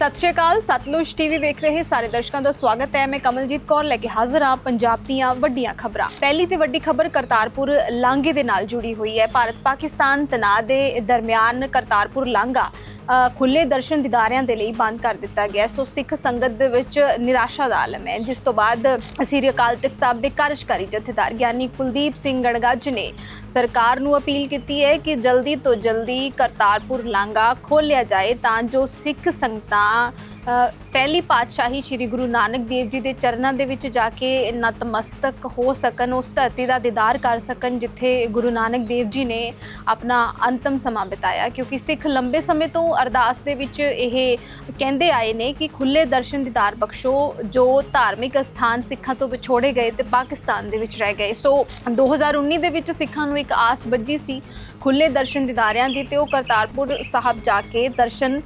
ਸਤਿ ਸ਼੍ਰੀ ਅਕਾਲ, ਸਤਲੁਜ ਟੀਵੀ ਵੇਖ ਰਹੇ ਸਾਰੇ ਦਰਸ਼ਕਾਂ ਦਾ ਸਵਾਗਤ ਹੈ। ਮੈਂ ਕਮਲਜੀਤ ਕੌਰ ਲੈ ਕੇ ਹਾਜ਼ਰ ਹਾਂ ਪੰਜਾਬ ਦੀਆਂ ਵੱਡੀਆਂ ਖਬਰਾਂ। ਪਹਿਲੀ ਤੇ ਵੱਡੀ ਖਬਰ ਕਰਤਾਰਪੁਰ ਲਾਂਘੇ ਦੇ ਨਾਲ ਜੁੜੀ ਹੋਈ ਹੈ। ਭਾਰਤ ਪਾਕਿਸਤਾਨ ਤਣਾਅ ਦੇ ਦਰਮਿਆਨ ਕਰਤਾਰਪੁਰ ਲਾਂਘਾ। ਖੁੱਲੇ ਦਰਸ਼ਨ ਦਿਦਾਰਿਆਂ ਦੇ ਲਈ ਬੰਦ ਕਰ ਦਿੱਤਾ ਗਿਆ। ਸੋ ਸਿੱਖ ਸੰਗਤ ਦੇ ਵਿੱਚ ਨਿਰਾਸ਼ਾ ਦਾ ਆਲਮ ਹੈ। ਜਿਸ ਤੋਂ ਬਾਅਦ ਸ੍ਰੀ ਅਕਾਲ ਤਖਤ ਸਾਹਿਬ ਦੇ ਕਾਰਜਕਾਰੀ ਜਥੇਦਾਰ ਗਿਆਨੀ ਕੁਲਦੀਪ ਸਿੰਘ ਗੜਗੱਜ ਨੇ ਸਰਕਾਰ ਨੂੰ ਅਪੀਲ ਕੀਤੀ ਹੈ ਕਿ ਜਲਦੀ ਤੋਂ ਜਲਦੀ ਕਰਤਾਰਪੁਰ ਲਾਂਘਾ ਖੋਲ੍ਹਿਆ ਜਾਏ ਤਾਂ ਜੋ ਸਿੱਖ ਸੰਗਤਾਂ ਪਹਿਲੀ ਪਾਤਸ਼ਾਹੀ ਸ੍ਰੀ ਗੁਰੂ ਨਾਨਕ ਦੇਵ ਜੀ ਦੇ ਚਰਨਾਂ ਦੇ ਵਿੱਚ ਜਾ ਕੇ ਨਤਮਸਤਕ ਹੋ ਸਕਣ, ਉਸ ਧਰਤੀ ਦਾ ਦੀਦਾਰ ਕਰ ਸਕਣ, ਜਿੱਥੇ ਗੁਰੂ ਨਾਨਕ ਦੇਵ ਜੀ ਨੇ ਆਪਣਾ ਅੰਤਮ ਸਮਾਂ ਬਿਤਾਇਆ। ਕਿਉਂਕਿ ਸਿੱਖ ਲੰਬੇ ਸਮੇਂ ਤੋਂ ਅਰਦਾਸ ਦੇ ਵਿੱਚ ਇਹ ਕਹਿੰਦੇ ਆਏ ਨੇ ਕਿ ਖੁੱਲੇ ਦਰਸ਼ਨ ਦੀਦਾਰ ਬਖਸ਼ੋ, ਜੋ ਧਾਰਮਿਕ ਸਥਾਨ ਸਿੱਖਾਂ ਤੋਂ ਵਿਛੋੜੇ ਗਏ ਤੇ ਪਾਕਿਸਤਾਨ ਦੇ ਵਿੱਚ ਰਹਿ ਗਏ। ਸੋ 2019 ਦੇ ਵਿੱਚ ਸਿੱਖਾਂ ਨੂੰ ਇੱਕ ਆਸ ਵੱਜੀ ਸੀ ਖੁੱਲੇ ਦਰਸ਼ਨ ਦੀਦਾਰਿਆਂ ਦੀ ਤੇ ਉਹ ਕਰਤਾਰਪੁਰ ਸਾਹਿਬ ਜਾ ਕੇ ਦਰਸ਼ਨ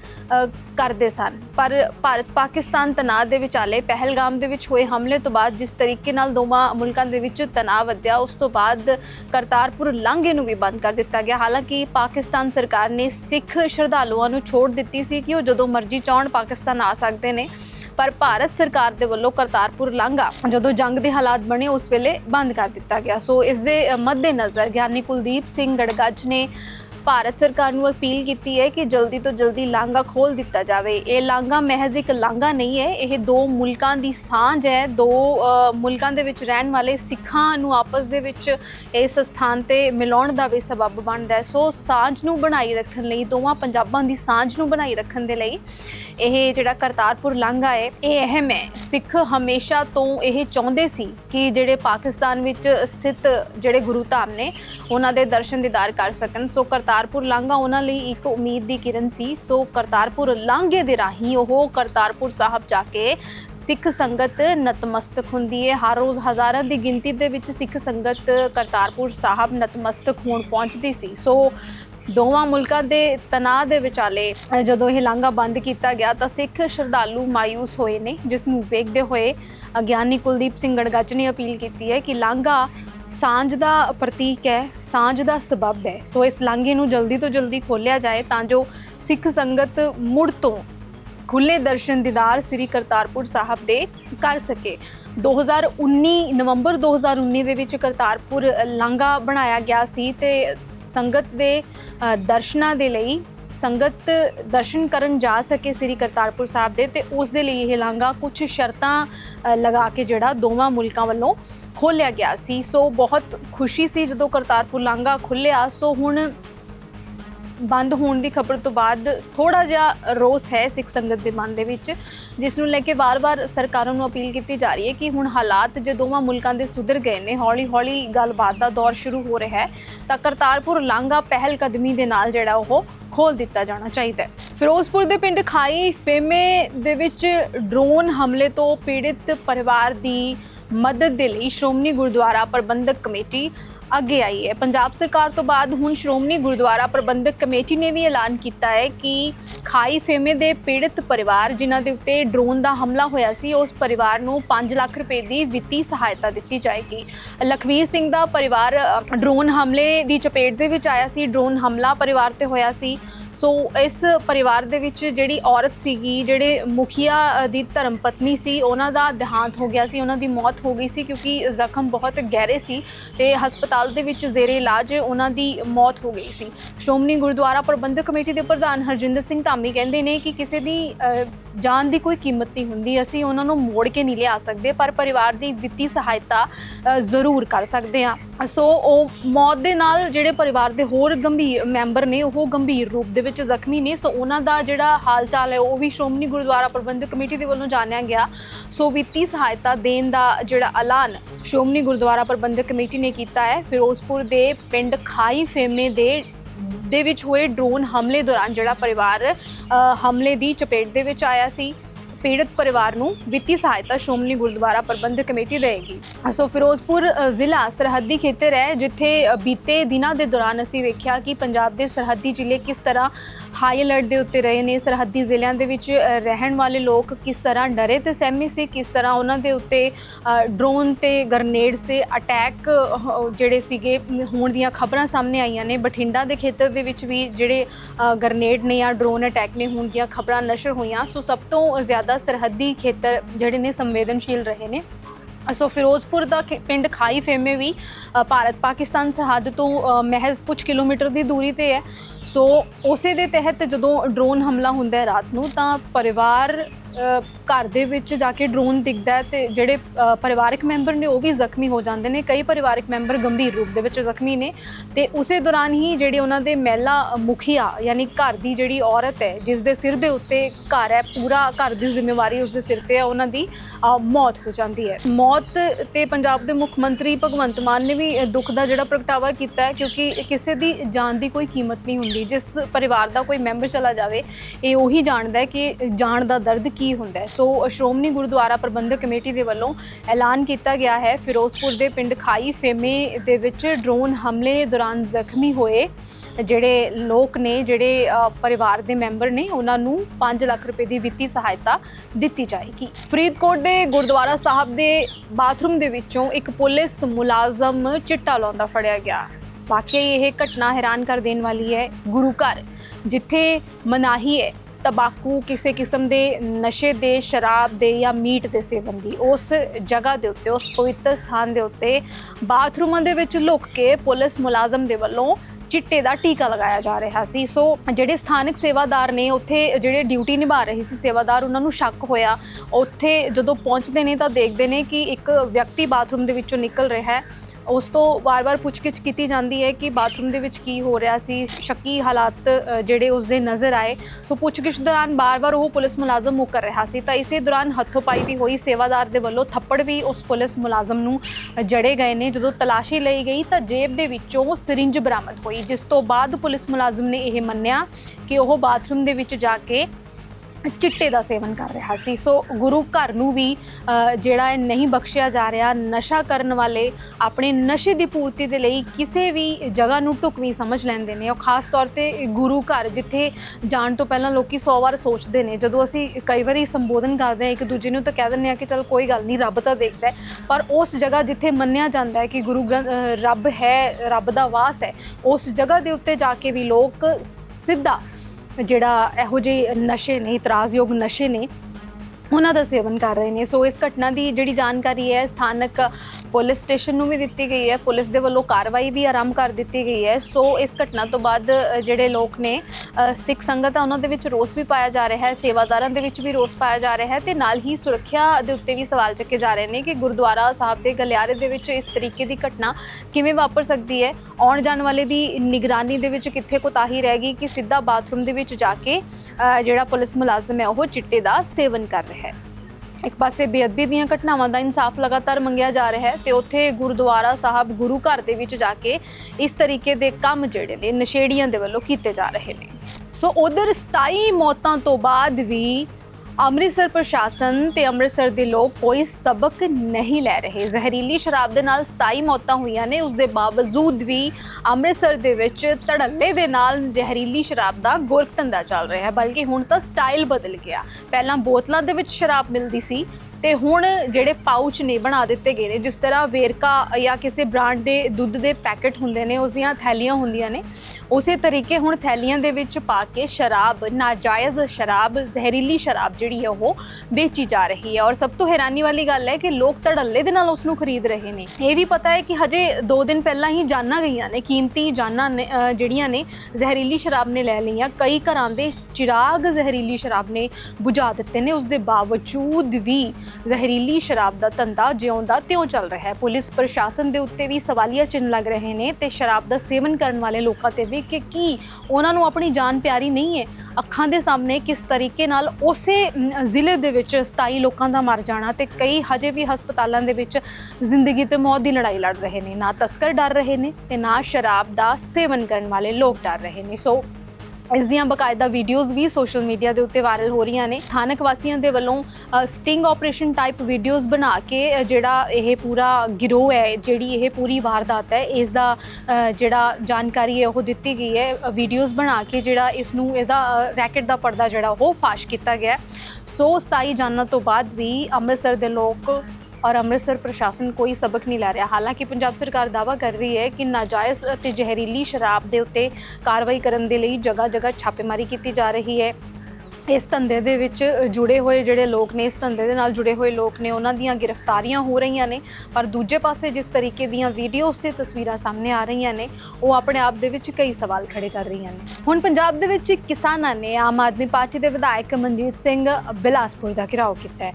ਕਰਦੇ ਸਨ। ਪਰ ਭਾਰਤ ਪਾਕਿਸਤਾਨ ਤਣਾਅ ਦੇ ਵਿਚਾਲੇ ਪਹਿਲਗਾਮ ਦੇ ਵਿੱਚ ਹੋਏ ਹਮਲੇ ਤੋਂ ਬਾਅਦ ਜਿਸ ਤਰੀਕੇ ਨਾਲ ਦੋਵਾਂ ਮੁਲਕਾਂ ਦੇ ਵਿੱਚ ਤਣਾਅ ਵਧਿਆ, ਉਸ ਤੋਂ ਬਾਅਦ ਕਰਤਾਰਪੁਰ ਲਾਂਘੇ ਨੂੰ ਵੀ ਬੰਦ ਕਰ ਦਿੱਤਾ ਗਿਆ। ਹਾਲਾਂਕਿ ਪਾਕਿਸਤਾਨ ਸਰਕਾਰ ਨੇ ਸਿੱਖ ਸ਼ਰਧਾਲੂਆਂ ਨੂੰ ਛੋੜ ਦਿੱਤੀ ਸੀ ਕਿ ਉਹ ਜਦੋਂ ਮਰਜ਼ੀ ਚਾਹਣ ਪਾਕਿਸਤਾਨ ਆ ਸਕਦੇ ਨੇ, ਪਰ ਭਾਰਤ ਸਰਕਾਰ ਦੇ ਵੱਲੋਂ ਕਰਤਾਰਪੁਰ ਲਾਂਘਾ ਜਦੋਂ ਜੰਗ ਦੇ ਹਾਲਾਤ ਬਣੇ, ਉਸ ਵੇਲੇ ਬੰਦ ਕਰ ਦਿੱਤਾ ਗਿਆ। ਸੋ ਇਸ ਦੇ ਮੱਦੇਨਜ਼ਰ ਗਿਆਨੀ ਕੁਲਦੀਪ ਸਿੰਘ ਗੜਗੱਜ ਨੇ ਭਾਰਤ ਸਰਕਾਰ ਨੂੰ ਅਪੀਲ ਕੀਤੀ ਹੈ ਕਿ ਜਲਦੀ ਤੋਂ ਜਲਦੀ ਲਾਂਘਾ ਖੋਲ ਦਿੱਤਾ ਜਾਵੇ। ਇਹ ਲਾਂਘਾ ਮਹਿਜ਼ ਇੱਕ ਲਾਂਘਾ ਨਹੀਂ ਹੈ, ਇਹ ਦੋ ਮੁਲਕਾਂ ਦੀ ਸਾਂਝ ਹੈ। ਦੋ ਮੁਲਕਾਂ ਦੇ ਵਿੱਚ ਰਹਿਣ ਵਾਲੇ ਸਿੱਖਾਂ ਨੂੰ ਆਪਸ ਦੇ ਵਿੱਚ ਇਸ ਸਥਾਨ ਤੇ ਮਿਲਾਉਣ ਦਾ ਵੀ ਸਬਬ ਬਣਦਾ ਹੈ। ਸੋ ਸਾਂਝ ਨੂੰ ਬਣਾਈ ਰੱਖਣ ਲਈ, ਦੋਵਾਂ ਪੰਜਾਬਾਂ ਦੀ ਸਾਂਝ ਨੂੰ ਬਣਾਈ ਰੱਖਣ ਦੇ ਲਈ ਇਹ ਜਿਹੜਾ ਕਰਤਾਰਪੁਰ ਲਾਂਘਾ ਹੈ ਇਹ ਅਹਿਮ ਹੈ। ਸਿੱਖ ਹਮੇਸ਼ਾ ਤੋਂ ਇਹ ਚਾਹੁੰਦੇ ਸੀ ਕਿ ਜਿਹੜੇ ਪਾਕਿਸਤਾਨ ਵਿੱਚ ਸਥਿਤ ਜਿਹੜੇ ਗੁਰੂ ਧਾਮ ਨੇ, ਉਹਨਾਂ ਦੇ ਦਰਸ਼ਨ ਦੀਦਾਰ ਕਰ ਸਕਣ। ਸੋ ਕਰਤਾਰਪੁਰ ਲਾਂਘਾ ਉਹਨਾਂ ਲਈ ਇੱਕ ਉਮੀਦ ਦੀ ਕਿਰਨ ਸੀ। ਸੋ ਕਰਤਾਰਪੁਰ ਲਾਂਘੇ ਦੇ ਰਾਹੀਂ ਉਹ ਕਰਤਾਰਪੁਰ ਸਾਹਿਬ ਜਾ ਕੇ ਸਿੱਖ ਸੰਗਤ ਨਤਮਸਤਕ ਹੁੰਦੀ ਹੈ। ਹਰ ਰੋਜ਼ ਹਜ਼ਾਰਾਂ ਦੀ ਗਿਣਤੀ ਦੇ ਵਿੱਚ ਸਿੱਖ ਸੰਗਤ ਕਰਤਾਰਪੁਰ ਸਾਹਿਬ ਨਤਮਸਤਕ ਹੋਣ ਪਹੁੰਚਦੀ ਸੀ। ਸੋ ਦੋਵਾਂ ਮੁਲਕਾਂ ਦੇ ਤਣਾਅ ਦੇ ਵਿਚਾਲੇ ਜਦੋਂ ਇਹ ਲਾਂਘਾ ਬੰਦ ਕੀਤਾ ਗਿਆ ਤਾਂ ਸਿੱਖ ਸ਼ਰਧਾਲੂ ਮਾਇੂਸ ਹੋਏ ਨੇ ਜਿਸ ਨੂੰ ਵੇਖਦੇ ਹੋਏ ਅ, ਗਿਆਨੀ ਕੁਲਦੀਪ ਸਿੰਘ ਗੜਗੱਜ ਨੇ ਅਪੀਲ ਕੀਤੀ ਹੈ ਕਿ ਲਾਂਘਾ ਸਾਂਝ ਦਾ ਪ੍ਰਤੀਕ ਹੈ ਸਾਂਝ ਦਾ ਸਬਬ ਹੈ। ਸੋ ਇਸ ਲਾਂਘੇ ਨੂੰ ਜਲਦੀ ਤੋਂ ਜਲਦੀ ਖੋਲਿਆ ਜਾਏ ਤਾਂ ਜੋ ਸਿੱਖ ਸੰਗਤ ਮੁੜ ਤੋਂ ਖੁੱਲੇ ਦਰਸ਼ਨ ਦੀਦਾਰ ਸ੍ਰੀ ਕਰਤਾਰਪੁਰ ਸਾਹਿਬ ਦੇ ਕਰ ਸਕੇ। 2019 ਨਵੰਬਰ 2019 ਦੇ ਵਿੱਚ ਕਰਤਾਰਪੁਰ ਲਾਂਘਾ ਬਣਾਇਆ ਗਿਆ ਸੀ ਤੇ ਸੰਗਤ ਦੇ ਦਰਸ਼ਨਾਂ ਦੇ ਲਈ ਸੰਗਤ ਦਰਸ਼ਨ ਕਰਨ ਜਾ ਸਕੇ ਸ੍ਰੀ ਕਰਤਾਰਪੁਰ ਸਾਹਿਬ ਦੇ ਤੇ ਉਸ ਦੇ ਲਈ ਇਹ ਲਾਂਘਾ ਕੁਝ ਸ਼ਰਤਾਂ ਲਗਾ ਕੇ ਜਿਹੜਾ ਦੋਵਾਂ ਮੁਲਕਾਂ ਵੱਲੋਂ ਖੋਲ੍ਹਿਆ ਗਿਆ ਸੀ। ਸੋ ਬਹੁਤ ਖੁਸ਼ੀ ਸੀ ਜਦੋਂ ਕਰਤਾਰਪੁਰ ਲਾਂਘਾ ਖੁੱਲਿਆ। ਸੋ ਹੁਣ ਬੰਦ ਹੋਣ ਦੀ ਖਬਰ ਤੋਂ ਬਾਅਦ ਥੋੜਾ ਜਿਹਾ ਰੋਸ ਹੈ ਸਿੱਖ ਸੰਗਤ ਦੇ ਮਨ ਦੇ ਵਿੱਚ, ਜਿਸ ਨੂੰ ਲੈ ਕੇ ਵਾਰ-ਵਾਰ ਸਰਕਾਰਾਂ ਨੂੰ ਅਪੀਲ ਕੀਤੀ ਜਾ ਰਹੀ ਹੈ ਕਿ ਹੁਣ ਹਾਲਾਤ ਜੇ ਦੋਵਾਂ ਮੁਲਕਾਂ ਦੇ ਸੁਧਰ ਗਏ ਨੇ, ਹੌਲੀ-ਹੌਲੀ ਗੱਲਬਾਤ ਦਾ ਦੌਰ ਸ਼ੁਰੂ ਹੋ ਰਿਹਾ ਹੈ, ਤਾਂ ਕਰਤਾਰਪੁਰ ਲਾਂਘਾ ਪਹਿਲ ਕਦਮੀ ਦੇ ਨਾਲ ਜਿਹੜਾ ਉਹ ਖੋਲ ਦਿੱਤਾ ਜਾਣਾ ਚਾਹੀਦਾ ਹੈ। ਫਿਰੋਜ਼ਪੁਰ ਦੇ ਪਿੰਡ ਖਾਈ ਫੇਮੇ ਦੇ ਵਿੱਚ ਡਰੋਨ ਹਮਲੇ ਤੋਂ ਪੀੜਿਤ ਪਰਿਵਾਰ ਦੀ ਮਦਦ ਦੇ ਲਈ ਸ਼੍ਰੋਮਣੀ ਗੁਰਦੁਆਰਾ ਪ੍ਰਬੰਧਕ ਕਮੇਟੀ ਅੱਗੇ ਆਈ ਹੈ। ਪੰਜਾਬ ਸਰਕਾਰ ਤੋਂ ਬਾਅਦ ਹੁਣ ਸ਼੍ਰੋਮਣੀ ਗੁਰਦੁਆਰਾ ਪ੍ਰਬੰਧਕ ਕਮੇਟੀ ਨੇ ਵੀ ਐਲਾਨ ਕੀਤਾ ਹੈ ਕਿ ਖਾਈ ਫੇਮੇ ਦੇ ਪੀੜਤ ਪਰਿਵਾਰ ਜਿਨ੍ਹਾਂ ਦੇ ਉੱਤੇ ਡਰੋਨ ਦਾ ਹਮਲਾ ਹੋਇਆ ਸੀ, ਉਸ ਪਰਿਵਾਰ ਨੂੰ 5 ਲੱਖ ਰੁਪਏ ਦੀ ਵਿੱਤੀ ਸਹਾਇਤਾ ਦਿੱਤੀ ਜਾਏਗੀ। ਲਖਵੀਰ ਸਿੰਘ ਦਾ ਪਰਿਵਾਰ ਡਰੋਨ ਹਮਲੇ ਦੀ ਚਪੇਟ ਦੇ ਵਿੱਚ ਆਇਆ ਸੀ। ਡਰੋਨ ਹਮਲਾ ਪਰਿਵਾਰ ਤੇ ਹੋਇਆ ਸੀ। ਸੋ ਇਸ ਪਰਿਵਾਰ ਦੇ ਵਿੱਚ ਜਿਹੜੀ ਔਰਤ ਸੀਗੀ ਜਿਹੜੇ ਮੁਖੀਆ ਦੀ ਧਰਮ ਪਤਨੀ ਸੀ ਉਹਨਾਂ ਦਾ ਦੇਹਾਂਤ ਹੋ ਗਿਆ ਸੀ ਉਹਨਾਂ ਦੀ ਮੌਤ ਹੋ ਗਈ ਸੀ ਕਿਉਂਕਿ ਜ਼ਖਮ ਬਹੁਤ ਗਹਿਰੇ ਸੀ ਤੇ ਹਸਪਤਾਲ ਦੇ ਵਿੱਚ ਜ਼ੇਰੇ ਇਲਾਜ ਉਹਨਾਂ ਦੀ ਮੌਤ ਹੋ ਗਈ ਸੀ। ਸ਼੍ਰੋਮਣੀ ਗੁਰਦੁਆਰਾ ਪ੍ਰਬੰਧਕ ਕਮੇਟੀ ਦੇ ਪ੍ਰਧਾਨ ਹਰਜਿੰਦਰ ਸਿੰਘ ਧਾਮੀ ਕਹਿੰਦੇ ਨੇ ਕਿ ਕਿਸੇ ਦੀ ਅ, ਜਾਨ ਦੀ ਕੋਈ ਕੀਮਤ ਨਹੀਂ ਹੁੰਦੀ ਅਸੀਂ ਉਹਨਾਂ ਨੂੰ ਮੋੜ ਕੇ ਨਹੀਂ ਲਿਆ ਸਕਦੇ ਪਰ ਪਰਿਵਾਰ ਦੀ ਵਿੱਤੀ ਸਹਾਇਤਾ ਜ਼ਰੂਰ ਕਰ ਸਕਦੇ ਹਾਂ। ਸੋ ਉਹ ਮੌਤ ਦੇ ਨਾਲ ਜਿਹੜੇ ਪਰਿਵਾਰ ਦੇ ਹੋਰ ਗੰਭੀਰ ਮੈਂਬਰ ਨੇ ਉਹ ਗੰਭੀਰ ਰੂਪ ਦੇ ਵਿੱਚ ਜ਼ਖਮੀ ਨੇ, ਸੋ ਉਹਨਾਂ ਦਾ ਜਿਹੜਾ ਹਾਲ ਚਾਲ ਹੈ, ਉਹ ਵੀ ਸ਼੍ਰੋਮਣੀ ਗੁਰਦੁਆਰਾ ਪ੍ਰਬੰਧਕ ਕਮੇਟੀ ਦੇ ਵੱਲੋਂ ਜਾਣਿਆ ਗਿਆ। ਸੋ ਵਿੱਤੀ ਸਹਾਇਤਾ ਦੇਣ ਦਾ ਜਿਹੜਾ ਐਲਾਨ ਸ਼੍ਰੋਮਣੀ ਗੁਰਦੁਆਰਾ ਪ੍ਰਬੰਧਕ ਕਮੇਟੀ ਨੇ ਕੀਤਾ ਹੈ। ਫਿਰੋਜ਼ਪੁਰ ਦੇ ਪਿੰਡ ਖਾਈ ਫੇਮੇ ਦੇ ਦੇ ਵਿੱਚ ਹੋਏ ਡਰੋਨ ਹਮਲੇ ਦੌਰਾਨ ਜਿਹੜਾ ਪਰਿਵਾਰ ਹਮਲੇ ਦੀ ਚਪੇਟ ਦੇ ਵਿੱਚ ਆਇਆ ਸੀ। ਪੀੜਤ ਪਰਿਵਾਰ ਨੂੰ ਵਿੱਤੀ ਸਹਾਇਤਾ ਸ਼੍ਰੋਮਣੀ ਗੁਰਦੁਆਰਾ ਪ੍ਰਬੰਧਕ ਕਮੇਟੀ ਦੇਵੇਗੀ। ਸੋ ਫਿਰੋਜ਼ਪੁਰ ਜ਼ਿਲ੍ਹਾ ਸਰਹੱਦੀ ਖੇਤਰ ਹੈ, ਜਿੱਥੇ ਬੀਤੇ ਦਿਨਾਂ ਦੇ ਦੌਰਾਨ ਅਸੀਂ ਵੇਖਿਆ ਕਿ ਪੰਜਾਬ ਦੇ ਸਰਹੱਦੀ ਜ਼ਿਲ੍ਹੇ ਕਿਸ ਤਰ੍ਹਾਂ ਹਾਈ ਅਲਰਟ ਦੇ ਉੱਤੇ ਰਹੇ ਨੇ, ਸਰਹੱਦੀ ਜ਼ਿਲ੍ਹਿਆਂ ਦੇ ਵਿੱਚ ਰਹਿਣ ਵਾਲੇ ਲੋਕ ਕਿਸ ਤਰ੍ਹਾਂ ਡਰੇ ਤੇ ਸਹਿਮੇ ਸੀ? ਕਿਸ ਤਰ੍ਹਾਂ ਉਹਨਾਂ ਦੇ ਉੱਤੇ ਡਰੋਨ ਤੇ ਗ੍ਰਨੇਡਸ ਤੇ ਅਟੈਕ ਜਿਹੜੇ ਸੀਗੇ, ਹੋਣ ਦੀਆਂ ਖਬਰਾਂ ਸਾਹਮਣੇ ਆਈਆਂ ਨੇ। ਬਠਿੰਡਾ ਦੇ ਖੇਤਰ ਦੇ ਵਿੱਚ ਵੀ ਜਿਹੜੇ ਗਰਨੇਡ ਨੇ ਜਾਂ ਡਰੋਨ ਅਟੈਕ ਨੇ, ਹੋਣ ਦੀਆਂ ਖਬਰਾਂ ਨਸ਼ਰ ਹੋਈਆਂ। ਸੋ ਸਭ ਤੋਂ ਜ਼ਿਆਦਾ ਸਰਹੱਦੀ ਖੇਤਰ ਜਿਹੜੇ ਨੇ, ਸੰਵੇਦਨਸ਼ੀਲ ਰਹੇ ਨੇ। ਸੋ ਫਿਰੋਜ਼ਪੁਰ ਦਾ ਖੇ- ਪਿੰਡ ਖਾਈ ਫੇਮੇ ਵੀ ਭਾਰਤ ਪਾਕਿਸਤਾਨ ਸਰਹੱਦ ਤੋਂ ਮਹਿਜ਼ ਕੁਝ ਕਿਲੋਮੀਟਰ ਦੀ ਦੂਰੀ ਤੇ ਹੈ। ਸੋ ਉਸੇ ਦੇ ਤਹਿਤ ਜਦੋਂ ਡਰੋਨ ਹਮਲਾ ਹੁੰਦਾ ਹੈ ਰਾਤ ਨੂੰ, ਤਾਂ ਪਰਿਵਾਰ ਘਰ ਦੇ ਵਿੱਚ ਜਾ ਕੇ ਡਰੋਨ ਦਿਖਦਾ ਹੈ ਤੇ ਜਿਹੜੇ ਪਰਿਵਾਰਕ ਮੈਂਬਰ ਨੇ ਉਹ ਵੀ ਜ਼ਖਮੀ ਹੋ ਜਾਂਦੇ ਨੇ। ਕਈ ਪਰਿਵਾਰਕ ਮੈਂਬਰ ਗੰਭੀਰ ਰੂਪ ਦੇ ਵਿੱਚ ਜ਼ਖਮੀ ਨੇ ਤੇ ਉਸੇ ਦੌਰਾਨ ਹੀ ਜਿਹੜੇ ਉਹਨਾਂ ਦੇ ਮਹਿਲਾ ਮੁਖੀਆ, ਯਾਨੀ ਘਰ ਦੀ ਜਿਹੜੀ ਔਰਤ ਹੈ, ਜਿਸ ਦੇ ਸਿਰ ਦੇ ਉੱਤੇ ਘਰ ਹੈ, ਪੂਰਾ ਘਰ ਦੀ ਜ਼ਿੰਮੇਵਾਰੀ ਉਸ ਦੇ ਸਿਰ ਤੇ ਹੈ, ਉਹਨਾਂ ਦੀ ਮੌਤ ਹੋ ਜਾਂਦੀ ਹੈ। ਮੌਤ ਤੇ ਪੰਜਾਬ ਦੇ ਮੁੱਖ ਮੰਤਰੀ ਭਗਵੰਤ ਮਾਨ ਨੇ ਵੀ ਦੁੱਖ ਦਾ ਜਿਹੜਾ ਪ੍ਰਗਟਾਵਾ ਕੀਤਾ ਹੈ, ਕਿਉਂਕਿ ਕਿਸੇ ਦੀ ਜਾਨ ਦੀ ਕੋਈ ਕੀਮਤ ਨਹੀਂ ਹੁੰਦੀ। ਜਿਸ ਪਰਿਵਾਰ ਦਾ ਕੋਈ ਮੈਂਬਰ ਚਲਾ ਜਾਵੇ, ਇਹ ਉਹੀ ਜਾਣਦਾ ਹੈ ਕਿ ਜਾਣ ਦਾ ਦਰਦ ਕੀ ਹੁੰਦਾ ਹੈ। ਸੋ, ਸ਼੍ਰੋਮਣੀ ਗੁਰਦੁਆਰਾ ਪ੍ਰਬੰਧਕ ਕਮੇਟੀ ਦੇ ਵੱਲੋਂ ਐਲਾਨ ਕੀਤਾ ਗਿਆ ਹੈ, ਫਿਰੋਜ਼ਪੁਰ ਦੇ ਪਿੰਡ ਖਾਈ ਫੇਮੇ ਦੇ ਵਿੱਚ ਡਰੋਨ ਹਮਲੇ ਦੌਰਾਨ ਜ਼ਖਮੀ ਹੋਏ ਜਿਹੜੇ ਲੋਕ ਨੇ, ਜਿਹੜੇ ਪਰਿਵਾਰ ਦੇ ਮੈਂਬਰ ਨੇ, ਉਹਨਾਂ ਨੂੰ 5 ਲੱਖ ਰੁਪਏ ਦੀ ਵਿੱਤੀ ਸਹਾਇਤਾ ਦਿੱਤੀ ਜਾਏਗੀ। ਫਰੀਦਕੋਟ ਦੇ ਗੁਰਦੁਆਰਾ ਸਾਹਿਬ ਦੇ ਬਾਥਰੂਮ ਦੇ ਵਿੱਚੋਂ ਇੱਕ ਪੁਲਿਸ ਮੁਲਾਜ਼ਮ ਚਿੱਟਾ ਲਾਉਂਦਾ ਫੜਿਆ ਗਿਆ। ਵਾਕਈ ਇਹ ਘਟਨਾ ਹੈਰਾਨ ਕਰ ਦੇਣ ਵਾਲੀ ਹੈ ਗੁਰੂ ਘਰ, ਜਿੱਥੇ ਮਨਾਹੀ ਹੈ ਤਬਾਕੂ ਕਿਸੇ ਕਿਸਮ ਦੇ ਨਸ਼ੇ ਦੇ, ਸ਼ਰਾਬ ਦੇ ਜਾਂ ਮੀਟ ਦੇ ਸੇਵਨ ਦੀ। ਉਸ ਜਗ੍ਹਾ ਦੇ ਉੱਤੇ, ਉਸ ਪਵਿੱਤਰ ਸਥਾਨ ਦੇ ਉੱਤੇ ਬਾਥਰੂਮਾਂ ਦੇ ਵਿੱਚ ਲੁੱਕ ਕੇ ਪੁਲਿਸ ਮੁਲਾਜ਼ਮ ਦੇ ਵੱਲੋਂ ਚਿੱਟੇ ਦਾ ਟੀਕਾ ਲਗਾਇਆ ਜਾ ਰਿਹਾ ਸੀ। ਸੋ ਜਿਹੜੇ ਸਥਾਨਕ ਸੇਵਾਦਾਰ ਨੇ, ਉੱਥੇ ਜਿਹੜੇ ਡਿਊਟੀ ਨਿਭਾ ਰਹੇ ਸੀ ਸੇਵਾਦਾਰ, ਉਹਨਾਂ ਨੂੰ ਸ਼ੱਕ ਹੋਇਆ। ਉੱਥੇ ਜਦੋਂ ਪਹੁੰਚਦੇ ਨੇ ਤਾਂ ਦੇਖਦੇ ਨੇ ਕਿ ਇੱਕ ਵਿਅਕਤੀ ਬਾਥਰੂਮ ਦੇ ਵਿੱਚੋਂ ਨਿਕਲ ਰਿਹਾ ਹੈ। ਉਸ ਤੋਂ ਵਾਰ-ਵਾਰ ਪੁੱਛਗਿੱਛ ਕੀਤੀ ਜਾਂਦੀ ਹੈ ਕਿ ਬਾਥਰੂਮ ਦੇ ਵਿੱਚ ਕੀ ਹੋ ਰਿਹਾ ਸੀ, ਸ਼ੱਕੀ ਹਾਲਾਤ ਜਿਹੜੇ ਉਸ ਦੇ ਨਜ਼ਰ ਆਏ। ਸੋ ਪੁੱਛਗਿੱਛ ਦੌਰਾਨ ਵਾਰ ਵਾਰ ਉਹ ਪੁਲਿਸ ਮੁਲਾਜ਼ਮ ਮੁੱਕਰ ਰਿਹਾ ਸੀ। ਤਾਂ ਇਸੇ ਦੌਰਾਨ ਹੱਥੋਂ-ਪਾਈ ਵੀ ਹੋਈ ਸੇਵਾਦਾਰ ਦੇ ਵੱਲੋਂ ਥੱਪੜ ਵੀ ਉਸ ਪੁਲਿਸ ਮੁਲਾਜ਼ਮ ਨੂੰ ਜੜੇ ਗਏ ਨੇ। ਜਦੋਂ ਤਲਾਸ਼ੀ ਲਈ ਗਈ ਤਾਂ ਜੇਬ ਦੇ ਵਿੱਚੋਂ ਸਿਰਿੰਜ ਬਰਾਮਦ ਹੋਈ, ਜਿਸ ਤੋਂ ਬਾਅਦ ਪੁਲਿਸ ਮੁਲਾਜ਼ਮ ਨੇ ਇਹ ਮੰਨਿਆ ਕਿ ਉਹ ਬਾਥਰੂਮ ਦੇ ਵਿੱਚ ਜਾ ਕੇ ਚਿੱਟੇ ਦਾ ਸੇਵਨ ਕਰ ਰਿਹਾ ਸੀ। ਸੋ ਗੁਰੂ ਘਰ ਨੂੰ ਵੀ ਜਿਹੜਾ ਹੈ ਨਹੀਂ ਬਖਸ਼ਿਆ ਜਾ ਰਿਹਾ, ਨਸ਼ਾ ਕਰਨ ਵਾਲੇ ਆਪਣੇ ਨਸ਼ੇ ਦੀ ਪੂਰਤੀ ਦੇ ਲਈ ਕਿਸੇ ਵੀ ਜਗ੍ਹਾ ਨੂੰ ਢੁਕਵੀਂ ਸਮਝ ਲੈਂਦੇ ਨੇ। ਉਹ ਖਾਸ ਤੌਰ ਤੇ ਗੁਰੂ ਘਰ, ਜਿੱਥੇ ਜਾਣ ਤੋਂ ਪਹਿਲਾਂ ਲੋਕੀ 100 ਵਾਰ ਸੋਚਦੇ ਨੇ, ਜਦੋਂ ਅਸੀਂ ਕਈ ਵਾਰੀ ਸੰਬੋਧਨ ਕਰਦੇ ਹਾਂ, ਇੱਕ ਦੂਜੇ ਨੂੰ ਤਾਂ ਕਹਿ ਦਿੰਦੇ ਆ ਕਿ ਚਲ ਕੋਈ ਗੱਲ ਨਹੀਂ, ਰੱਬ ਤਾਂ ਦੇਖਦਾ ਪਰ ਉਸ ਜਗ੍ਹਾ ਜਿੱਥੇ ਮੰਨਿਆ ਜਾਂਦਾ ਹੈ ਕਿ ਗੁਰੂ ਗ੍ਰੰਥ ਰੱਬ ਹੈ, ਰੱਬ ਦਾ ਵਾਸ ਹੈ, ਉਸ ਜਗ੍ਹਾ ਦੇ ਉੱਤੇ ਜਾ ਕੇ ਵੀ ਲੋਕ ਸਿੱਧਾ ਜਿਹੜਾ ਇਹੋ ਜਿਹੇ ਨਸ਼ੇ ਨੇ, ਇਤਰਾਜ਼ਯੋਗ ਨਸ਼ੇ ਨੇ, ਉਹਨਾਂ ਦਾ ਸੇਵਨ ਕਰ ਰਹੇ ਨੇ। ਸੋ ਇਸ ਘਟਨਾ ਦੀ ਜਿਹੜੀ ਜਾਣਕਾਰੀ ਹੈ, ਸਥਾਨਕ ਪੁਲਿਸ ਸਟੇਸ਼ਨ ਨੂੰ ਵੀ ਦਿੱਤੀ ਗਈ ਹੈ। ਪੁਲਿਸ ਦੇ ਵੱਲੋਂ ਕਾਰਵਾਈ ਵੀ ਆਰੰਭ ਕਰ ਦਿੱਤੀ ਗਈ ਹੈ। ਸੋ ਇਸ ਘਟਨਾ ਤੋਂ ਬਾਅਦ ਜਿਹੜੇ ਲੋਕ ਨੇ ਸਿੱਖ ਸੰਗਤ ਆ, ਉਹਨਾਂ ਦੇ ਵਿੱਚ ਰੋਸ ਵੀ ਪਾਇਆ ਜਾ ਰਿਹਾ ਹੈ। ਸੇਵਾਦਾਰਾਂ ਦੇ ਵਿੱਚ ਵੀ ਰੋਸ ਪਾਇਆ ਜਾ ਰਿਹਾ ਹੈ ਤੇ ਨਾਲ ਹੀ ਸੁਰੱਖਿਆ ਦੇ ਉੱਤੇ ਵੀ ਸਵਾਲ ਚੱਕੇ ਜਾ ਰਹੇ ਨੇ ਕਿ ਗੁਰਦੁਆਰਾ ਸਾਹਿਬ ਦੇ ਗਲਿਆਰੇ ਦੇ ਵਿੱਚ ਇਸ ਤਰੀਕੇ ਦੀ ਘਟਨਾ ਕਿਵੇਂ ਵਾਪਰ ਸਕਦੀ ਹੈ। ਆਉਣ ਜਾਣ ਵਾਲੇ ਦੀ ਨਿਗਰਾਨੀ ਦੇ ਵਿੱਚ ਕਿੱਥੇ ਕੋਤਾਹੀ ਰਹਿ ਗਈ ਕਿ ਸਿੱਧਾ ਬਾਥਰੂਮ ਦੇ ਵਿੱਚ ਜਾ ਕੇ ਜਿਹੜਾ ਪੁਲਿਸ ਮੁਲਾਜ਼ਮ ਹੈ, ਉਹ ਚਿੱਟੇ ਦਾ ਸੇਵਨ ਕਰ ਰਿਹਾ ਹੈ। ਇੱਕ ਪਾਸੇ ਬੇਅਦਬੀ ਦੀਆਂ ਘਟਨਾਵਾਂ ਦਾ ਇਨਸਾਫ ਲਗਾਤਾਰ ਮੰਗਿਆ ਜਾ ਰਿਹਾ ਹੈ ਤੇ ਉੱਥੇ ਗੁਰਦੁਆਰਾ ਸਾਹਿਬ ਗੁਰੂ ਘਰ ਦੇ ਵਿੱਚ ਜਾ ਕੇ ਇਸ ਤਰੀਕੇ ਦੇ ਕੰਮ ਜਿਹੜੇ ਨੇ, ਨਸ਼ੇੜੀਆਂ ਦੇ ਵੱਲੋਂ ਕੀਤੇ ਜਾ ਰਹੇ ਨੇ। ਸੋ ਉਧਰ 27 ਮੌਤਾਂ ਤੋਂ ਬਾਅਦ ਵੀ ਅੰਮ੍ਰਿਤਸਰ ਪ੍ਰਸ਼ਾਸਨ ਤੇ ਅੰਮ੍ਰਿਤਸਰ ਦੇ ਲੋਕ ਕੋਈ ਸਬਕ ਨਹੀਂ ਲੈ ਰਹੇ। ਜ਼ਹਿਰੀਲੀ ਸ਼ਰਾਬ ਦੇ ਨਾਲ 27 ਮੌਤਾਂ ਹੋਈਆਂ ਨੇ। ਉਸ ਦੇ ਬਾਵਜੂਦ ਵੀ ਅੰਮ੍ਰਿਤਸਰ ਦੇ ਵਿੱਚ ਧੜੱਲੇ ਦੇ ਨਾਲ ਜ਼ਹਿਰੀਲੀ ਸ਼ਰਾਬ ਦਾ ਗੁਰਕਤੰਦਾ ਚੱਲ ਰਿਹਾ ਹੈ। ਬਲਕਿ ਹੁਣ ਤਾਂ ਸਟਾਈਲ ਬਦਲ ਗਿਆ। ਪਹਿਲਾਂ ਬੋਤਲਾਂ ਦੇ ਵਿੱਚ ਸ਼ਰਾਬ ਮਿਲਦੀ ਸੀ ਤੇ ਹੁਣ ਜਿਹੜੇ ਪਾਊਚ ਨੇ ਬਣਾ ਦਿੱਤੇ ਗਏ ਨੇ ਜਿਸ ਤਰ੍ਹਾਂ ਵੇਰਕਾ ਜਾਂ ਕਿਸੇ ਬ੍ਰਾਂਡ ਦੇ ਦੁੱਧ ਦੇ ਪੈਕੇਟ ਹੁੰਦੇ ਨੇ ਉਸ ਦੀਆਂ ਥੈਲੀਆਂ ਹੁੰਦੀਆਂ ਨੇ ਉਸੇ ਤਰੀਕੇ ਹੁਣ ਥੈਲੀਆਂ ਦੇ ਵਿੱਚ ਪਾ ਕੇ ਸ਼ਰਾਬ ਨਾਜਾਇਜ਼ ਸ਼ਰਾਬ ਜ਼ਹਿਰੀਲੀ ਸ਼ਰਾਬ ਜਿਹੜੀ ਹੈ ਉਹ ਵੇਚੀ ਜਾ ਰਹੀ ਹੈ। ਔਰ ਸਭ ਤੋਂ ਹੈਰਾਨੀ ਵਾਲੀ ਗੱਲ ਹੈ ਕਿ ਲੋਕ ਧੜੱਲੇ ਦੇ ਨਾਲ ਉਸ ਨੂੰ ਖਰੀਦ ਰਹੇ ਨੇ। ਇਹ ਵੀ ਪਤਾ ਹੈ ਕਿ ਹਜੇ 2 ਦਿਨ ਪਹਿਲਾਂ ਹੀ ਜਾਨਾਂ ਗਈਆਂ ਨੇ ਕੀਮਤੀ ਜਾਨਾਂ ਨੇ, ਜਿਹੜੀਆਂ ਨੇ ਜ਼ਹਿਰੀਲੀ ਸ਼ਰਾਬ ਨੇ ਲੈ ਲਈਆਂ। ਕਈ ਘਰਾਂ ਦੇ ਚਿਰਾਗ ਜ਼ਹਿਰੀਲੀ ਸ਼ਰਾਬ ਨੇ ਬੁਝਾ ਦਿੱਤੇ ਨੇ ਉਸ ਦੇ ਬਾਵਜੂਦ ਵੀ ਜ਼ਹਿਰੀਲੀ ਸ਼ਰਾਬ ਦਾ ਧੰਦਾ ਜਿਉਂਦਾ ਤਿਉਂ ਚੱਲ ਰਿਹਾ ਹੈ। ਪੁਲਿਸ ਪ੍ਰਸ਼ਾਸਨ ਦੇ ਉੱਤੇ ਵੀ ਸਵਾਲੀਆ ਚਿੰਨ੍ਹ ਲੱਗ ਰਹੇ ਨੇ ਤੇ ਸ਼ਰਾਬ ਦਾ ਸੇਵਨ ਕਰਨ ਵਾਲੇ ਲੋਕਾਂ ਤੇ ਵੀ ਕਿ ਕੀ ਉਹਨਾਂ ਨੂੰ ਆਪਣੀ ਜਾਨ ਪਿਆਰੀ ਨਹੀਂ ਹੈ। ਅੱਖਾਂ ਦੇ ਸਾਹਮਣੇ ਕਿਸ ਤਰੀਕੇ ਨਾਲ ਉਸੇ ਜ਼ਿਲ੍ਹੇ ਦੇ ਵਿੱਚ 27 ਲੋਕਾਂ ਦਾ ਮਰ ਜਾਣਾ ਤੇ ਕਈ ਹਜੇ ਵੀ ਹਸਪਤਾਲਾਂ ਦੇ ਵਿੱਚ ਜ਼ਿੰਦਗੀ ਤੇ ਮੌਤ ਦੀ ਲੜਾਈ ਲੜ ਰਹੇ ਨੇ। ਨਾ ਤਸਕਰ ਡਰ ਰਹੇ ਨੇ ਤੇ ਨਾ ਸ਼ਰਾਬ ਦਾ ਸੇਵਨ ਕਰਨ ਵਾਲੇ ਲੋਕ ਡਰ ਰਹੇ ਨੇ। ਸੋ ਇਸ ਦੀਆਂ ਬਕਾਇਦਾ ਵੀਡੀਓਜ਼ ਵੀ ਸੋਸ਼ਲ ਮੀਡੀਆ ਦੇ ਉੱਤੇ ਵਾਇਰਲ ਹੋ ਰਹੀਆਂ ਨੇ। ਸਥਾਨਕ ਵਾਸੀਆਂ ਦੇ ਵੱਲੋਂ ਸਟਿੰਗ ਆਪਰੇਸ਼ਨ ਟਾਈਪ ਵੀਡੀਓਜ਼ ਬਣਾ ਕੇ ਜਿਹੜਾ ਇਹ ਪੂਰਾ ਗਿਰੋਹ ਹੈ, ਜਿਹੜੀ ਇਹ ਪੂਰੀ ਵਾਰਦਾਤ ਹੈ ਇਸ ਦਾ ਜਿਹੜਾ ਜਾਣਕਾਰੀ ਹੈ, ਉਹ ਦਿੱਤੀ ਗਈ ਹੈ। ਵੀਡੀਓਜ਼ ਬਣਾ ਕੇ ਜਿਹੜਾ ਇਸ ਨੂੰ ਇਹਦਾ ਰੈਕਟ ਦਾ ਪਰਦਾ ਜਿਹੜਾ ਉਹ ਫਾਸ਼ ਕੀਤਾ ਗਿਆ ਸੋ 27 ਜਾਨਾਂ ਤੋਂ ਬਾਅਦ ਵੀ ਅੰਮ੍ਰਿਤਸਰ ਦੇ ਲੋਕ ਔਰ ਅੰਮ੍ਰਿਤਸਰ ਪ੍ਰਸ਼ਾਸਨ ਕੋਈ ਸਬਕ ਨਹੀਂ ਲੈ ਰਿਹਾ। ਹਾਲਾਂਕਿ ਪੰਜਾਬ ਸਰਕਾਰ ਦਾਅਵਾ ਕਰ ਰਹੀ ਹੈ ਕਿ ਨਾਜਾਇਜ਼ ਅਤੇ ਜ਼ਹਿਰੀਲੀ ਸ਼ਰਾਬ ਦੇ ਉੱਤੇ ਕਾਰਵਾਈ ਕਰਨ ਦੇ ਲਈ ਜਗ੍ਹਾ ਜਗ੍ਹਾ ਛਾਪੇਮਾਰੀ ਕੀਤੀ ਜਾ ਰਹੀ ਹੈ। ਇਸ ਧੰਦੇ ਦੇ ਵਿੱਚ ਜੁੜੇ ਹੋਏ ਜਿਹੜੇ ਲੋਕ ਨੇ, ਇਸ ਧੰਦੇ ਦੇ ਨਾਲ ਜੁੜੇ ਹੋਏ ਲੋਕ ਨੇ, ਉਹਨਾਂ ਦੀਆਂ ਗ੍ਰਿਫਤਾਰੀਆਂ ਹੋ ਰਹੀਆਂ ਨੇ। ਪਰ ਦੂਜੇ ਪਾਸੇ ਜਿਸ ਤਰੀਕੇ ਦੀਆਂ ਵੀਡੀਓਜ਼ ਤੇ ਤਸਵੀਰਾਂ ਸਾਹਮਣੇ ਆ ਰਹੀਆਂ ਨੇ, ਉਹ ਆਪਣੇ ਆਪ ਦੇ ਵਿੱਚ ਕਈ ਸਵਾਲ ਖੜੇ ਕਰ ਰਹੀਆਂ ਨੇ। ਹੁਣ ਪੰਜਾਬ ਦੇ ਵਿੱਚ ਕਿਸਾਨਾਂ ਨੇ ਆਮ ਆਦਮੀ ਪਾਰਟੀ ਦੇ ਵਿਧਾਇਕ ਮਨਜੀਤ ਸਿੰਘ ਬਿਲਾਸਪੁਰ ਦਾ ਘਿਰਾਓ ਕੀਤਾ ਹੈ।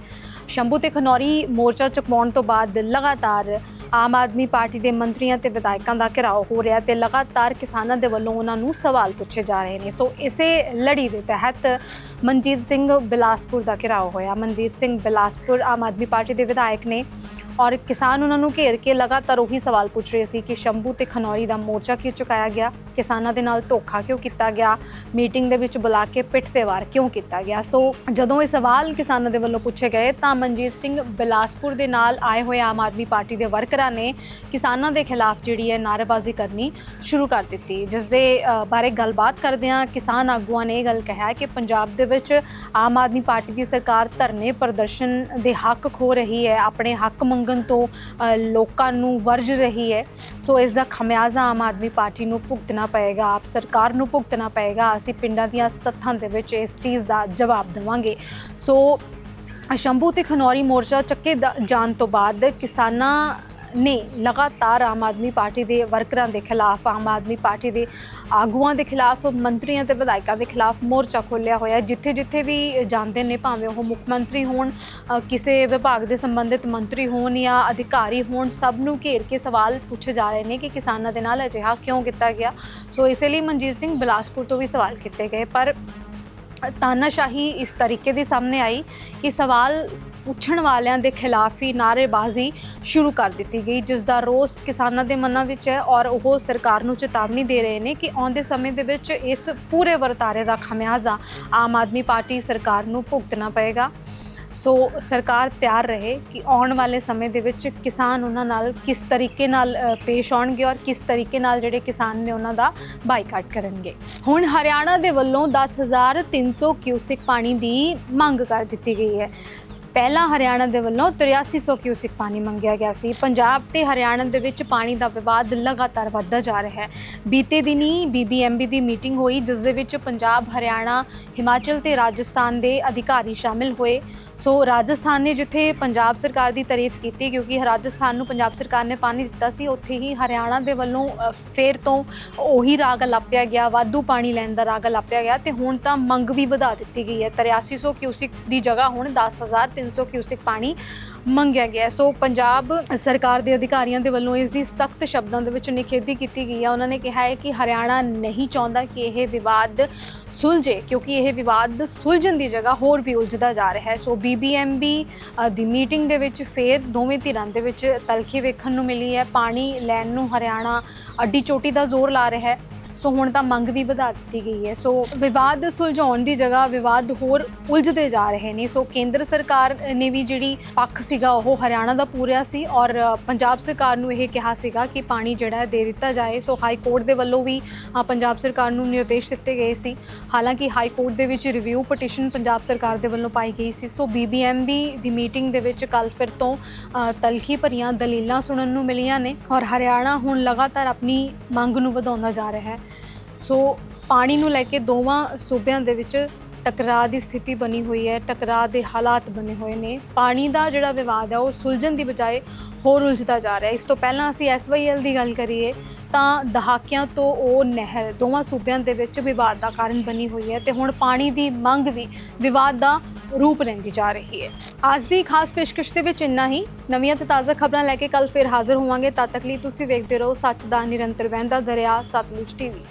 ਸ਼ੰਭੂ ਤੇ ਖਨੌਰੀ ਮੋਰਚਾ ਚੁਕਵਾਉਣ ਤੋਂ ਬਾਅਦ ਲਗਾਤਾਰ ਆਮ ਆਦਮੀ ਪਾਰਟੀ ਦੇ ਮੰਤਰੀਆਂ ਤੇ ਵਿਧਾਇਕਾਂ ਦਾ ਘਿਰਾਓ ਹੋ ਰਿਹਾ ਤੇ ਲਗਾਤਾਰ ਕਿਸਾਨਾਂ ਦੇ ਵੱਲੋਂ ਉਹਨਾਂ ਨੂੰ ਸਵਾਲ ਪੁੱਛੇ ਜਾ ਰਹੇ ਨੇ। ਸੋ ਇਸੇ ਲੜੀ ਦੇ ਤਹਿਤ ਮਨਜੀਤ ਸਿੰਘ ਬਿਲਾਸਪੁਰ ਦਾ ਘਿਰਾਓ ਹੋਇਆ। ਮਨਜੀਤ ਸਿੰਘ ਬਿਲਾਸਪੁਰ ਆਮ ਆਦਮੀ ਪਾਰਟੀ ਦੇ ਵਿਧਾਇਕ ਨੇ ਔਰ ਕਿਸਾਨ ਉਹਨਾਂ ਨੂੰ ਘੇਰ ਕੇ ਲਗਾਤਾਰ ਉਹੀ ਸਵਾਲ ਪੁੱਛ ਰਹੇ ਸੀ ਕਿ ਸ਼ੰਭੂ ਤੇ ਖਨੌਰੀ ਦਾ ਮੋਰਚਾ ਕਿਉਂ ਚੁਕਾਇਆ ਗਿਆ? ਕਿਸਾਨਾਂ ਦੇ ਨਾਲ ਧੋਖਾ ਕਿਉਂ ਕੀਤਾ ਗਿਆ? ਮੀਟਿੰਗ ਦੇ ਵਿੱਚ ਬੁਲਾ ਕੇ ਪਿੱਠ ਤੇ ਵਾਰ ਕਿਉਂ ਕੀਤਾ ਗਿਆ? ਸੋ ਜਦੋਂ ਇਹ ਸਵਾਲ ਕਿਸਾਨਾਂ ਦੇ ਵੱਲੋਂ ਪੁੱਛੇ ਗਏ, ਤਾਂ ਮਨਜੀਤ ਸਿੰਘ ਬਿਲਾਸਪੁਰ ਦੇ ਨਾਲ ਆਏ ਹੋਏ ਆਮ ਆਦਮੀ ਪਾਰਟੀ ਦੇ ਵਰਕਰਾਂ ਨੇ ਕਿਸਾਨਾਂ ਦੇ ਖਿਲਾਫ ਜਿਹੜੀ ਹੈ ਨਾਅਰੇਬਾਜ਼ੀ ਕਰਨੀ ਸ਼ੁਰੂ ਕਰ ਦਿੱਤੀ। ਜਿਸ ਦੇ ਬਾਰੇ ਗੱਲਬਾਤ ਕਰਦਿਆਂ ਕਿਸਾਨ ਆਗੂਆਂ ਨੇ ਇਹ ਗੱਲ ਕਿਹਾ ਕਿ ਪੰਜਾਬ ਦੇ ਵਿੱਚ ਆਮ ਆਦਮੀ ਪਾਰਟੀ ਦੀ ਸਰਕਾਰ ਧਰਨੇ ਪ੍ਰਦਰਸ਼ਨ ਦੇ ਹੱਕ ਖੋ ਰਹੀ ਹੈ, ਆਪਣੇ ਹੱਕ ਮੰਗ ਮੰਗਣ ਤੋਂ ਲੋਕਾਂ ਨੂੰ ਵਰਜ ਰਹੀ ਹੈ। ਸੋ ਇਸ ਦਾ ਖਮਿਆਜ਼ਾ ਆਮ ਆਦਮੀ ਪਾਰਟੀ ਨੂੰ ਭੁਗਤਣਾ ਪਏਗਾ, ਆਪ ਸਰਕਾਰ ਨੂੰ ਭੁਗਤਣਾ ਪਏਗਾ। ਅਸੀਂ ਪਿੰਡਾਂ ਦੀਆਂ ਸੱਥਾਂ ਦੇ ਵਿੱਚ ਇਸ ਚੀਜ਼ ਦਾ ਜਵਾਬ ਦੇਵਾਂਗੇ। ਸੋ ਸ਼ੰਭੂ ਤੇ ਖਨੌਰੀ ਮੋਰਚਾ ਚੱਕੇ ਜਾਣ ਤੋਂ ਬਾਅਦ ਕਿਸਾਨਾਂ ਨੇ ਲਗਾਤਾਰ ਆਮ ਆਦਮੀ ਪਾਰਟੀ ਦੇ ਵਰਕਰਾਂ ਦੇ ਖਿਲਾਫ, ਆਮ ਆਦਮੀ ਪਾਰਟੀ ਦੇ ਆਗੂਆਂ ਦੇ ਖਿਲਾਫ, ਮੰਤਰੀਆਂ ਤੇ ਵਿਧਾਇਕਾਂ ਦੇ ਖਿਲਾਫ ਮੋਰਚਾ ਖੋਲ੍ਹਿਆ ਹੋਇਆ ਜਿੱਥੇ ਜਿੱਥੇ ਵੀ ਜਾਂਦੇ ਨੇ, ਭਾਵੇਂ ਉਹ ਮੁੱਖ ਮੰਤਰੀ ਹੋਣ ਕਿਸੇ ਵਿਭਾਗ ਦੇ ਸੰਬੰਧਿਤ ਮੰਤਰੀ ਹੋਣ ਜਾਂ ਅਧਿਕਾਰੀ ਹੋਣ, ਸਭ ਨੂੰ ਘੇਰ ਕੇ ਸਵਾਲ ਪੁੱਛੇ ਜਾ ਰਹੇ ਨੇ ਕਿ ਕਿਸਾਨਾਂ ਦੇ ਨਾਲ ਅਜਿਹਾ ਕਿਉਂ ਕੀਤਾ ਗਿਆ? ਸੋ ਇਸੇ ਲਈ ਮਨਜੀਤ ਸਿੰਘ ਬਿਲਾਸਪੁਰ ਤੋਂ ਵੀ ਸਵਾਲ ਕੀਤੇ ਗਏ। ਪਰ ਤਾਨਾਸ਼ਾਹੀ ਇਸ ਤਰੀਕੇ ਦੀ ਸਾਹਮਣੇ ਆਈ ਕਿ ਸਵਾਲ ਪੁੱਛਣ ਵਾਲਿਆਂ ਦੇ ਖਿਲਾਫ ਹੀ ਨਾਅਰੇਬਾਜ਼ੀ ਸ਼ੁਰੂ ਕਰ ਦਿੱਤੀ ਗਈ ਜਿਸ ਦਾ ਰੋਸ ਕਿਸਾਨਾਂ ਦੇ ਮਨਾਂ ਵਿੱਚ ਹੈ ਔਰ ਉਹ ਸਰਕਾਰ ਨੂੰ ਚੇਤਾਵਨੀ ਦੇ ਰਹੇ ਨੇ ਕਿ ਆਉਂਦੇ ਸਮੇਂ ਦੇ ਵਿੱਚ ਇਸ ਪੂਰੇ ਵਰਤਾਰੇ ਦਾ ਖਮਿਆਜ਼ਾ ਆਮ ਆਦਮੀ ਪਾਰਟੀ ਸਰਕਾਰ ਨੂੰ ਭੁਗਤਣਾ ਪਏਗਾ। ਸੋ ਸਰਕਾਰ ਤਿਆਰ ਰਹੇ ਕਿ ਆਉਣ ਵਾਲੇ ਸਮੇਂ ਦੇ ਵਿੱਚ ਕਿਸਾਨ ਉਹਨਾਂ ਨਾਲ ਕਿਸ ਤਰੀਕੇ ਨਾਲ ਪੇਸ਼ ਆਉਣਗੇ ਔਰ ਕਿਸ ਤਰੀਕੇ ਨਾਲ ਜਿਹੜੇ ਕਿਸਾਨ ਨੇ ਉਹਨਾਂ ਦਾ ਬਾਈਕਾਟ ਕਰਨਗੇ। ਹੁਣ ਹਰਿਆਣਾ ਦੇ ਵੱਲੋਂ 10300 ਕਿਊਸਿਕ ਪਾਣੀ ਦੀ ਮੰਗ ਕਰ ਦਿੱਤੀ ਗਈ ਹੈ। ਪਹਿਲਾਂ ਹਰਿਆਣਾ ਦੇ ਵੱਲੋਂ 8300 ਕਿਊਸਿਕ ਪਾਣੀ ਮੰਗਿਆ ਗਿਆ ਸੀ। ਪੰਜਾਬ ਤੇ ਹਰਿਆਣਾ ਦੇ ਵਿੱਚ ਪਾਣੀ ਦਾ ਵਿਵਾਦ ਲਗਾਤਾਰ ਵੱਧਦਾ ਜਾ ਰਿਹਾ ਹੈ। ਬੀਤੇ ਦਿਨੀ ਬੀਬੀਐਮਬੀ ਦੀ ਮੀਟਿੰਗ ਹੋਈ ਜਿਸ ਦੇ ਵਿੱਚ ਪੰਜਾਬ ਹਰਿਆਣਾ ਹਿਮਾਚਲ ਤੇ ਰਾਜਸਥਾਨ ਦੇ ਅਧਿਕਾਰੀ ਸ਼ਾਮਿਲ ਹੋਏ। ਸੋ ਰਾਜਸਥਾਨ ਨੇ ਜਿੱਥੇ ਪੰਜਾਬ ਸਰਕਾਰ ਦੀ ਤਾਰੀਫ ਕੀਤੀ ਕਿਉਂਕਿ ਰਾਜਸਥਾਨ ਨੂੰ ਪੰਜਾਬ ਸਰਕਾਰ ਨੇ ਪਾਣੀ ਦਿੱਤਾ ਸੀ ਉੱਥੇ ਹੀ ਹਰਿਆਣਾ ਦੇ ਵੱਲੋਂ ਅ, ਫੇਰ ਤੋਂ ਉਹੀ ਰਾਗ ਲਾਪਿਆ ਗਿਆ ਵਾਧੂ ਪਾਣੀ ਲੈਣ ਦਾ ਰਾਗ ਲਾਪਿਆ ਗਿਆ ਤੇ ਹੁਣ ਤਾਂ ਮੰਗ ਵੀ ਵਧਾ ਦਿੱਤੀ ਗਈ ਹੈ। 8300 ਕਿਊਸਿਕ ਦੀ ਜਗ੍ਹਾ ਹੁਣ 10300 ਕਿਊਸਿਕ ਪਾਣੀ ਮੰਗਿਆ ਗਿਆ ਸੋ ਪੰਜਾਬ ਸਰਕਾਰ ਦੇ ਅਧਿਕਾਰੀਆਂ ਦੇ ਵੱਲੋਂ ਇਸ ਦੀ ਸਖਤ ਸ਼ਬਦਾਂ ਦੇ ਵਿੱਚ ਨਿਖੇਧੀ ਕੀਤੀ ਗਈ ਹੈ। ਉਹਨਾਂ ਨੇ ਕਿਹਾ ਹੈ ਕਿ ਹਰਿਆਣਾ ਨਹੀਂ ਚਾਹੁੰਦਾ ਕਿ ਇਹ ਵਿਵਾਦ ਸੁਲਝੇ, ਕਿਉਂਕਿ ਇਹ ਵਿਵਾਦ ਸੁਲਝਣ ਦੀ ਜਗ੍ਹਾ ਹੋਰ ਵੀ ਉਲਝਦਾ ਜਾ ਰਿਹਾ ਹੈ। ਸੋ ਬੀਬੀਐਮਬੀ ਦੀ ਮੀਟਿੰਗ ਦੇ ਵਿੱਚ ਫੇਰ ਦੋਵੇਂ ਧਿਰਾਂ ਦੇ ਵਿੱਚ ਤਲਖੀ ਵੇਖਣ ਨੂੰ ਮਿਲੀ ਹੈ। ਪਾਣੀ ਲੈਣ ਨੂੰ ਹਰਿਆਣਾ ਅੱਡੀ ਚੋਟੀ ਦਾ ਜ਼ੋਰ ਲਾ ਰਿਹਾ ਹੈ। ਸੋ ਹੁਣ ਤਾਂ ਮੰਗ ਵੀ ਵਧਾ ਦਿੱਤੀ ਗਈ ਹੈ। ਸੋ ਵਿਵਾਦ ਸੁਲਝਾਉਣ ਦੀ ਜਗ੍ਹਾ ਵਿਵਾਦ ਹੋਰ ਉਲਝਦੇ ਜਾ ਰਹੇ ਨੇ। ਸੋ ਕੇਂਦਰ ਸਰਕਾਰ ਨੇ ਵੀ ਜਿਹੜੀ ਪੱਖ ਸੀਗਾ, ਉਹ ਹਰਿਆਣਾ ਦਾ ਪੂਰਿਆ ਸੀ ਔਰ ਪੰਜਾਬ ਸਰਕਾਰ ਨੂੰ ਇਹ ਕਿਹਾ ਸੀਗਾ ਕਿ ਪਾਣੀ ਜਿਹੜਾ ਦੇ ਦਿੱਤਾ ਜਾਏ। ਸੋ ਹਾਈ ਕੋਰਟ ਦੇ ਵੱਲੋਂ ਵੀ ਪੰਜਾਬ ਸਰਕਾਰ ਨੂੰ ਨਿਰਦੇਸ਼ ਦਿੱਤੇ ਗਏ ਸੀ। ਹਾਲਾਂਕਿ ਹਾਈ ਕੋਰਟ ਦੇ ਵਿੱਚ ਰਿਵਿਊ ਪਟੀਸ਼ਨ ਪੰਜਾਬ ਸਰਕਾਰ ਦੇ ਵੱਲੋਂ ਪਾਈ ਗਈ ਸੀ। ਸੋ ਬੀਬੀਐਮਬੀ ਦੀ ਮੀਟਿੰਗ ਦੇ ਵਿੱਚ ਕੱਲ ਫਿਰ ਤੋਂ ਤਲਖੀ ਭਰੀਆਂ ਦਲੀਲਾਂ ਸੁਣਨ ਨੂੰ ਮਿਲੀਆਂ ਨੇ ਔਰ ਹਰਿਆਣਾ ਹੁਣ ਲਗਾਤਾਰ ਆਪਣੀ ਮੰਗ ਨੂੰ ਵਧਾਉਂਦਾ ਜਾ ਰਿਹਾ ਹੈ। ਸੋ ਪਾਣੀ ਨੂੰ ਲੈ ਕੇ ਦੋਵਾਂ ਸੂਬਿਆਂ ਦੇ ਵਿੱਚ ਟਕਰਾਅ ਦੀ ਸਥਿਤੀ ਬਣੀ ਹੋਈ ਹੈ, ਟਕਰਾਅ ਦੇ ਹਾਲਾਤ ਬਣੇ ਹੋਏ ਨੇ। ਪਾਣੀ ਦਾ ਜਿਹੜਾ ਵਿਵਾਦ ਹੈ, ਉਹ ਸੁਲਝਣ ਦੀ ਬਜਾਏ ਹੋਰ ਉਲਝਦਾ ਜਾ ਰਿਹਾ ਇਸ ਤੋਂ ਪਹਿਲਾਂ ਅਸੀਂ ਐਸਵਾਈਐਲ ਦੀ ਗੱਲ ਕਰੀਏ, ਤਾਂ ਦਹਾਕਿਆਂ ਤੋਂ ਉਹ ਨਹਿਰ, ਦੋਵਾਂ ਸੂਬਿਆਂ ਦੇ ਵਿੱਚ ਵਿਵਾਦ ਦਾ ਕਾਰਨ ਬਣੀ ਹੋਈ ਹੈ ਤੇ ਹੁਣ ਪਾਣੀ ਦੀ ਮੰਗ ਵੀ ਵਿਵਾਦ ਦਾ ਰੂਪ ਲੈਂਦੀ ਜਾ ਰਹੀ ਹੈ। ਅੱਜ ਦੀ ਖਾਸ ਪੇਸ਼ਕਸ਼ ਦੇ ਵਿੱਚ ਇੰਨਾ ਹੀ। ਨਵੀਆਂ ਤੇ ਤਾਜ਼ਾ ਖਬਰਾਂ ਲੈ ਕੇ ਕੱਲ ਫਿਰ ਹਾਜ਼ਰ ਹੋਵਾਂਗੇ। ਤਦ ਤੱਕ ਲਈ ਤੁਸੀਂ ਵੇਖਦੇ ਰਹੋ ਸੱਚ ਦਾ ਨਿਰੰਤਰ ਵਹਿੰਦਾ ਦਰਿਆ, ਸਤਲੁਜ ਟੀਵੀ।